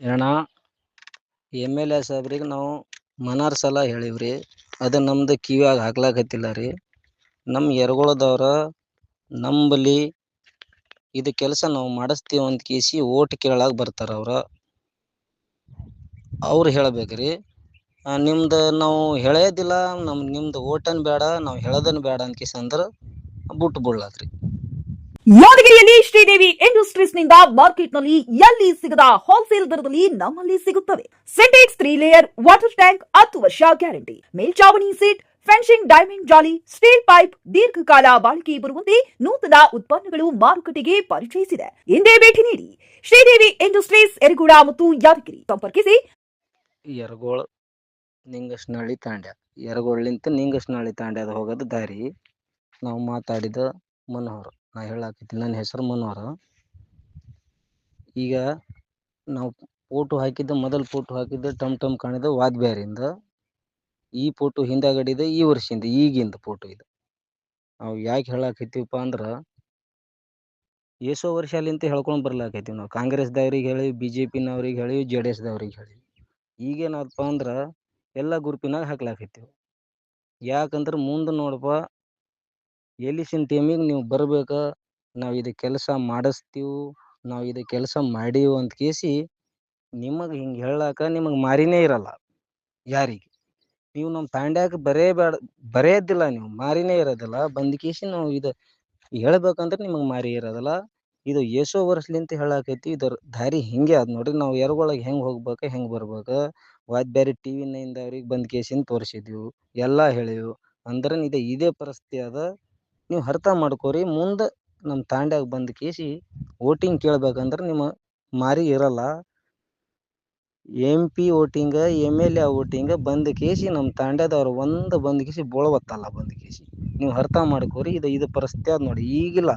ಏನ M L A ಸಾಹೇಬ್ರಿಗೆ ನಾವು ಮನಾರ್ ಸಲ ಹೇಳಿವ್ರಿ. ಅದು ನಮ್ದು ಕಿವಿಯಾಗ ಹಾಕ್ಲಾಕತ್ತಿಲ್ಲ ರೀ. ನಮ್ಮ ಎರಗೋಳದವ್ರ ನಂಬಲಿ ಇದು ಕೆಲಸ ನಾವು ಮಾಡಿಸ್ತೀವಿ ಅಂತ ಕೇಸಿ ಓಟ್ ಕೇಳಾಕ ಬರ್ತಾರ ಅವ್ರ. ಅವ್ರು ಹೇಳ್ಬೇಕ್ರಿ. ನಿಮ್ದು ನಾವು ಹೇಳೋದಿಲ್ಲ, ನಮ್ ನಿಮ್ದು ಓಟನ್ ಬೇಡ ನಾವು ಹೇಳೋದನ್ ಬೇಡ ಅಂತ ಕೇಸಿ ಅಂದ್ರ ಬಿಟ್ಟು ಬಿಡ್ಲಾಕ್ರಿ ಯಾದಗಿರಿಯಲ್ಲಿ ಶ್ರೀದೇವಿ ಇಂಡಸ್ಟ್ರೀಸ್ನಿಂದ ಮಾರ್ಕೆಟ್ನಲ್ಲಿ ಎಲ್ಲಿ ಸಿಗದ ಹೋಲ್ಸೇಲ್ ದರದಲ್ಲಿ ನಮ್ಮಲ್ಲಿ ಸಿಗುತ್ತವೆ. Sintex three layer water tank ಹತ್ತು ವರ್ಷ ಗ್ಯಾರಂಟಿ. ಮೇಲ್ಚಾವಣಿ ಸೀಟ್ ಫೆನ್ಸಿಂಗ್ ಡೈಮಂಡ್ ಜಾಲಿ ಸ್ಟೀಲ್ ಪೈಪ್ ದೀರ್ಘಕಾಲ ಬಾಳಿಕೆ ಬರುವಂತೆ ನೂತನ ಉತ್ಪನ್ನಗಳು ಮಾರುಕಟ್ಟೆಗೆ ಪರಿಚಯಿಸಿದೆ. ಎಂದೇ ಭೇಟಿ ನೀಡಿ ಶ್ರೀದೇವಿ ಇಂಡಸ್ಟ್ರೀಸ್ ಎರಗೋಳ ಮತ್ತು ಯಾದಗಿರಿ. ಸಂಪರ್ಕಿಸಿ. ಎರಗೋಳ ನಿಂಗಸ್ನಹಳ್ಳಿ ತಾಂಡ್ಯ. ಎರಗೋಳಿಂತ ನಿಂಗಸ್ನಹಳ್ಳಿ ತಾಂಡ್ಯದ ಹೋಗೋದು ದಾರಿ. ನಾವು ಮಾತಾಡಿದ ಮನೋಹರ್. ನಾ ಹೇಳಾಕತ್ತೀನಿ. ನನ್ನ ಹೆಸರು ಮನೋಹರ. ಈಗ ನಾವು ಫೋಟೋ ಹಾಕಿದ್ದ, ಮೊದಲು ಫೋಟೋ ಹಾಕಿದ್ದ, ಟಮ್ ಟಮ್ ಕಾಣಿದ ವಾದ್ಬ್ಯಾರಿಂದ ಈ ಫೋಟೋ ಹಿಂದಾಗಡಿದ, ಈ ವರ್ಷದಿಂದ ಈಗಿಂದ ಫೋಟೋ ಇದು. ನಾವು ಯಾಕೆ ಹೇಳಾಕತ್ತೀವಪ್ಪ ಅಂದ್ರೆ, ಏಸೋ ವರ್ಷ ಅಲ್ಲಿಂತ ಹೇಳ್ಕೊಂಡು ಬರ್ಲಾಕೈತಿವಿ ನಾವು. ಕಾಂಗ್ರೆಸ್ದವ್ರಿಗೆ ಹೇಳಿ ಬಿ ಜೆ ಪಿನವ್ರಿಗೆ ಹೇಳಿ ಜೆ ಡಿ ಎಸ್ದವ್ರಿಗೆ ಹೇಳಿ. ಈಗೇನಪ್ಪ ಅಂದ್ರೆ, ಎಲ್ಲ ಗ್ರೂಪಿನಾಗ ಹಾಕ್ಲಾಕೈತಿವಿ ಯಾಕಂದ್ರೆ ಮುಂದೆ ನೋಡಪ್ಪ ಎಲಿಸಿನ ಟೈಮಿಗ್ ನೀವು ಬರ್ಬೇಕು, ನಾವು ಇದು ಕೆಲಸ ಮಾಡಿಸ್ತೀವಿ, ನಾವು ಇದು ಕೆಲಸ ಮಾಡೀವಿ ಅಂತ ಕೇಸಿ ನಿಮಗೆ ಹಿಂಗೆ ಹೇಳಾಕ ನಿಮಗೆ ಮಾರಿನೇ ಇರಲ್ಲ, ಯಾರಿಗೆ. ನೀವು ನಮ್ಮ ತಾಂಡ್ಯಾಗ ಬರೇ ಬೇಡ ಬರೆಯೋದಿಲ್ಲ ನೀವು, ಮಾರಿನೇ ಇರೋದಿಲ್ಲ. ಬಂದ್ ಕೇಸಿ ನಾವು ಇದು ಹೇಳ್ಬೇಕಂದ್ರೆ ನಿಮಗೆ ಮಾರಿ ಇರೋದಿಲ್ಲ. ಇದು ಎಷ್ಟೋ ವರ್ಷಲಿಂತ ಹೇಳಾಕೈತಿ, ಇದರ ದಾರಿ ಹಿಂಗೆ ಅದ ನೋಡ್ರಿ, ನಾವು ಎರಗೊಳಗೆ ಹೆಂಗೆ ಹೋಗ್ಬೇಕು, ಹೆಂಗೆ ಬರ್ಬೇಕು. ವಾದ್ ಬೇರೆ ಟಿ ವಿನಿಂದ ಅವ್ರಿಗೆ ಬಂದ್ ಕೇಸಿಂದ ತೋರಿಸಿದ್ವು, ಎಲ್ಲ ಹೇಳಿವು. ಅಂದ್ರೆ ಇದು ಇದೇ ಪರಿಸ್ಥಿತಿ ಅದ ನೀವು ಅರ್ಥ ಮಾಡ್ಕೋರಿ ಮುಂದೆ ನಮ್ಮ ತಾಂಡ್ಯಾಗ ಬಂದ್ ಕೇಸಿ ವೋಟಿಂಗ್ ಕೇಳ್ಬೇಕಂದ್ರೆ ನಿಮ್ಮ ಮಾರಿ ಇರಲ್ಲ. M P voting M L A voting ಬಂದ ಕೇಸಿ ನಮ್ಮ ತಾಂಡ್ಯದವ್ರು ಒಂದು ಬಂದ್ ಕೇಸಿ ಬೋಳವತ್ತಲ್ಲ ಬಂದ್ ಕೇಸಿ. ನೀವು ಅರ್ಥ ಮಾಡ್ಕೋರಿ ಇದು ಇದು ಪರಿಸ್ಥಿತಿ ಆದ್ ನೋಡಿ ಈಗಿಲ್ಲ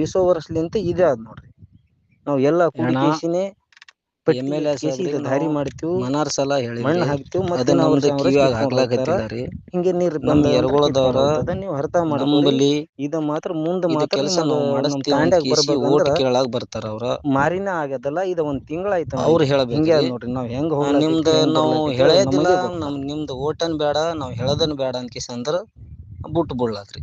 ಈಸೋ ವರ್ಷಲಿಂತ ಇದೇ ಅದ ನೋಡ್ರಿ. ನಾವು ಎಲ್ಲ ಕೇಸಿನೇ ಎಂ ಎಲ್ ಎ ಇದು ದಾರಿ ಮಾಡ್ತೀವಿ ಮನಾರ್ ಸಲ ಹೇಳಿ ಮಣ್ಣು ಹಾಕ್ತಿವಿ ಮತ್ತೆ ನಮ್ದು ಕಿವ್ಯಾಗ ಹಿಂಗೆ ನೀರು ನಮ್ಮ ನೀವು ಅರ್ಥ ಇದು ಮಾತ್ರ ಮುಂದೆ ಮಾತ್ರ ಕೆಲಸ ನಿಮ್ಮದು ನಾವು ಮಾಡಿಸ್ತೀವಿ ಅಂತ ಓಟ್ ಬರ್ಬೇಕಂದ್ರ ಬರ್ತಾರ ಅವ್ರ. ಮಾರಿನ ಆಗದಲ್ಲ ಇದ ಒಂದ್ ತಿಂಗಳಾಯ್ತು ಅವ್ರು ಹಿಂಗೆ ಅದ ನೋಡ್ರಿ ನಾವ್ ಹೆಂಗ್ ನಿಮ್ದ ನಾವು ಹೇಳೇದಿಲ್ಲ. ನಮ್ ನಿಮ್ದು ಓಟನ್ ಬೇಡ ನಾವು ಹೇಳದನ್ ಬೇಡ ಅಂತ ಕೇಸಿ ಅಂದ್ರ ಬಿಟ್ಟು ಬಿಡ್ಲಾಕ್ರಿ.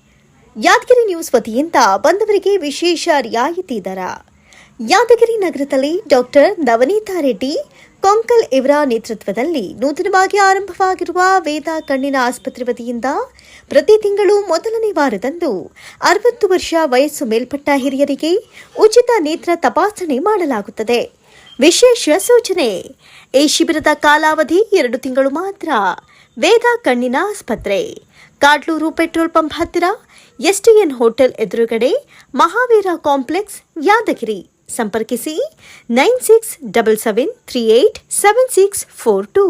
Yadgiri news ವತಿಯಿಂದ ಬಂದವರಿಗೆ ವಿಶೇಷ ರಿಯಾಯಿತಿ ದರ. ಯಾದಗಿರಿ ನಗರದಲ್ಲಿ ಡಾಕ್ಟರ್ ನವನೀತಾ ರೆಡ್ಡಿ ಕೊಂಕಲ್ ಇವರ ನೇತೃತ್ವದಲ್ಲಿ ನೂತನವಾಗಿ ಆರಂಭವಾಗಿರುವ ವೇದ ಕಣ್ಣಿನ ಆಸ್ಪತ್ರೆ ವತಿಯಿಂದ ಪ್ರತಿ ತಿಂಗಳು ಮೊದಲನೇ ವಾರದಂದು ಅರವತ್ತು ವರ್ಷ ವಯಸ್ಸು ಮೇಲ್ಪಟ್ಟ ಹಿರಿಯರಿಗೆ ಉಚಿತ ನೇತ್ರ ತಪಾಸಣೆ ಮಾಡಲಾಗುತ್ತದೆ. ವಿಶೇಷ ಸೂಚನೆ, ಈ ಶಿಬಿರದ ಕಾಲಾವಧಿ ಎರಡು ತಿಂಗಳು ಮಾತ್ರ. ವೇದ ಕಣ್ಣಿನ ಆಸ್ಪತ್ರೆ, ಕಾಡ್ಲೂರು ಪೆಟ್ರೋಲ್ ಪಂಪ್ ಹತ್ತಿರ ಎಸ್ಟಿಎನ್ ಹೋಟೆಲ್ ಎದುರುಗಡೆ ಮಹಾವೀರ ಕಾಂಪ್ಲೆಕ್ಸ್, ಯಾದಗಿರಿ. ಸಂಪರ್ಕಿಸಿ nine six double seven three eight seven six four two.